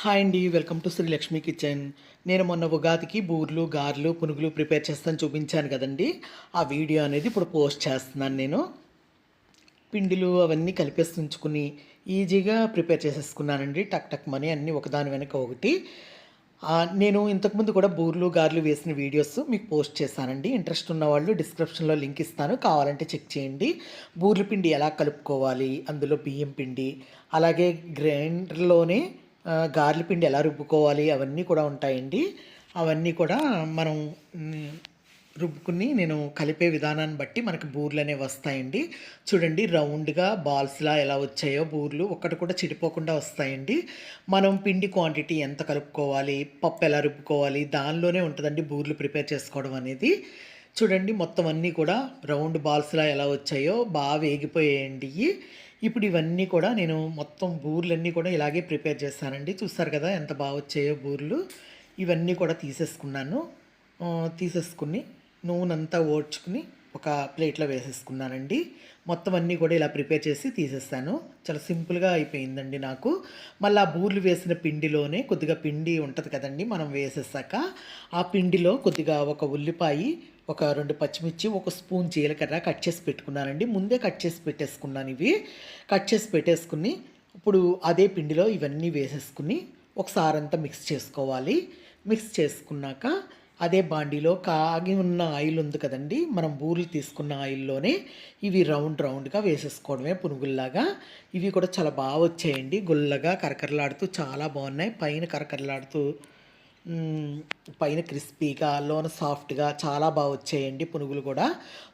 Hi అండి welcome to Srilakshmi kitchen. నేను మొన్న ఉగాదికి బూర్లు గార్లు పునుగులు ప్రిపేర్ చేస్తాను చూపించాను కదండి. ఆ వీడియో అనేది ఇప్పుడు పోస్ట్ చేస్తున్నాను నేను. పిండిలు అవన్నీ కలిపేసి ఉంచుకుని ఈజీగా ప్రిపేర్ చేసేసుకున్నానండి. టక్ టక్ మనీ అన్నీ ఒకదాని వెనక ఒకటి. నేను ఇంతకుముందు కూడా బూర్లు గార్లు వేసిన వీడియోస్ మీకు పోస్ట్ చేశానండి. ఇంట్రెస్ట్ ఉన్న వాళ్ళు డిస్క్రిప్షన్లో లింక్ ఇస్తాను. కావాలంటే చెక్ చేయండి. బూర్లు పిండి ఎలా కలుపుకోవాలి? అందులో బియ్యం పిండి అలాగే గ్రైండర్లోనే గార్ల పిండి ఎలా రుబ్బుకోవాలి అవన్నీ కూడా ఉంటాయండి. అవన్నీ కూడా మనం రుబ్బుకుని నేను కలిపే విధానాన్ని బట్టి మనకు బూర్లు అనేవి వస్తాయండి. చూడండి రౌండ్గా బాల్స్లా ఎలా వచ్చాయో బూర్లు ఒక్కటి కూడా చెడిపోకుండా వస్తాయండి. మనం పిండి క్వాంటిటీ ఎంత కలుపుకోవాలి పప్పు ఎలా రుబ్బుకోవాలి దానిలోనే ఉంటుందండి బూర్లు ప్రిపేర్ చేసుకోవడం అనేది. చూడండి మొత్తం అన్నీ కూడా రౌండ్ బాల్స్లా ఎలా వచ్చాయో బాగా వేగిపోయాయండి. ఇప్పుడు ఇవన్నీ కూడా నేను మొత్తం బూర్లన్నీ కూడా ఇలాగే ప్రిపేర్ చేస్తానండి. చూస్తారు కదా ఎంత బాగా వచ్చాయో బూర్లు. ఇవన్నీ కూడా తీసేసుకున్నాను. తీసేసుకుని తీసేసుకుని నూనెంతా ఓడ్చుకుని ఒక ప్లేట్లో వేసేసుకున్నానండి. మొత్తం అన్నీ కూడా ఇలా ప్రిపేర్ చేసి తీసేస్తాను చాలా సింపుల్గా అయిపోయిందండి నాకు. మళ్ళీ ఆ బూర్లు వేసిన పిండిలోనే కొద్దిగా పిండి ఉంటుంది కదండి మనం వేసేసాక ఆ పిండిలో కొద్దిగా ఒక ఉల్లిపాయ ఒక రెండు పచ్చిమిర్చి ఒక స్పూన్ జీలకర్ర కట్ చేసి పెట్టుకున్నానండి. ముందే కట్ చేసి పెట్టేసుకున్నాను ఇవి. కట్ చేసి పెట్టేసుకుని ఇప్పుడు అదే పిండిలో ఇవన్నీ వేసేసుకుని ఒకసారి అంతా మిక్స్ చేసుకోవాలి. మిక్స్ చేసుకున్నాక అదే బాండీలో కాగి ఉన్న ఆయిల్ ఉంది కదండి. మనం బూరెలు తీసుకున్న ఆయిల్లోనే ఇవి రౌండ్ రౌండ్గా వేసేసుకోవడమే పునుగుల్లాగా. ఇవి కూడా చాలా బాగా వచ్చాయండి. గుల్లగా కరకరలాడుతూ చాలా బాగున్నాయి. పైన కరకరలాడుతూ పైన క్రిస్పీగా లోన సాఫ్ట్గా చాలా బాగా వచ్చాయండి పునుగులు కూడా.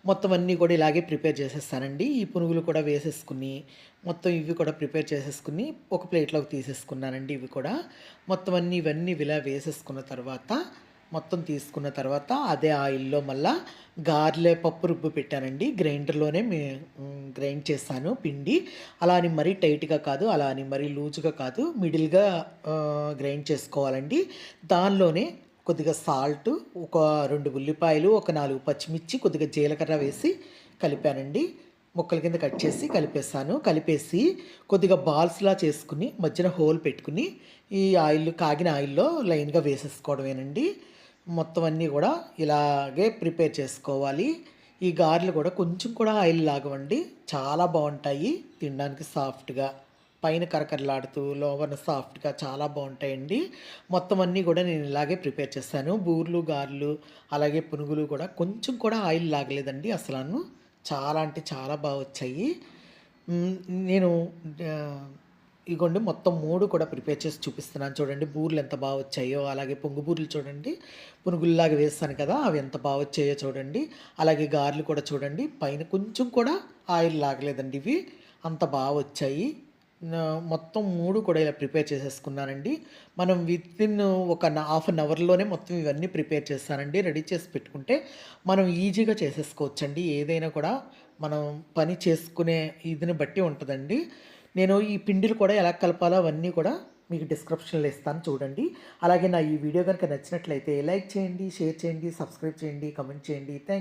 మొత్తం అన్నీ కూడా ఇలాగే ప్రిపేర్ చేసేస్తానండి. ఈ పునుగులు కూడా వేసేసుకుని మొత్తం ఇవి కూడా ప్రిపేర్ చేసేసుకుని ఒక ప్లేట్లోకి తీసేసుకున్నానండి ఇవి కూడా. మొత్తం అన్నీ ఇవన్నీ ఇలా వేసేసుకున్న తర్వాత మొత్తం తీసుకున్న తర్వాత అదే ఆయిల్లో మళ్ళా గార్లే పప్పు రుబ్బు పెట్టానండి. గ్రైండర్లోనే మే గ్రైండ్ చేశాను పిండి. అలా అని మరీ టైట్గా కాదు అలా అని మరీ లూజుగా కాదు మిడిల్గా గ్రైండ్ చేసుకోవాలండి. దానిలోనే కొద్దిగా సాల్ట్ ఒక రెండు ఉల్లిపాయలు ఒక నాలుగు పచ్చిమిర్చి కొద్దిగా జీలకర్ర వేసి కలిపానండి. ముక్కల కింద కట్ చేసి కలిపేసాను కలిపేసి కొద్దిగా బాల్స్లా చేసుకుని మధ్యన హోల్ పెట్టుకుని ఈ ఆయిల్ కాగిన ఆయిల్లో లైన్గా వేసేసుకోవడమేనండి. మొత్తం అన్నీ కూడా ఇలాగే ప్రిపేర్ చేసుకోవాలి. ఈ గారెలు కూడా కొంచెం కూడా ఆయిల్ లాగవండి. చాలా బాగుంటాయి. తినడానికి సాఫ్ట్గా. పైన కరకరలాడుతూ లోపల సాఫ్ట్గా చాలా బాగుంటాయండి. మొత్తం అన్నీ కూడా నేను ఇలాగే ప్రిపేర్ చేస్తాను బూర్లు గారెలు అలాగే పునుగులు కూడా కొంచెం కూడా ఆయిల్ లాగలేదండి అసలు చాలా అంటే చాలా బాగా వచ్చాయి. నేను ఇగోండి మొత్తం మూడు కూడా ప్రిపేర్ చేసి చూపిస్తున్నాను. చూడండి బూర్లు ఎంత బాగా వచ్చాయో అలాగే పొంగు బూర్లు చూడండి పునుగుల్లాగా వేస్తాను కదా అవి ఎంత బాగా వచ్చాయో చూడండి అలాగే గారెలు కూడా చూడండి పైన కొంచెం కూడా ఆయిల్ లాగలేదండి ఇవి అంత బాగా వచ్చాయి. మొత్తం మూడు కూడా ఇలా ప్రిపేర్ చేసేసుకున్నానండి. మనం విత్ ఇన్ ఒక హాఫ్ అన్ అవర్లోనే మొత్తం ఇవన్నీ ప్రిపేర్ చేస్తానండి రెడీ చేసి పెట్టుకుంటే మనం ఈజీగా చేసేసుకోవచ్చండి. ఏదైనా కూడా మనం పని చేసుకునే ఇదిని బట్టి ఉంటుందండి. నేను ఈ పిండిలు కూడా ఎలా కలపాలో అవన్నీ కూడా మీకు డిస్క్రిప్షన్లో ఇస్తాను చూడండి. అలాగే నా ఈ వీడియో కనుక నచ్చినట్లయితే లైక్ చేయండి షేర్ చేయండి సబ్స్క్రైబ్ చేయండి కమెంట్ చేయండి. థ్యాంక్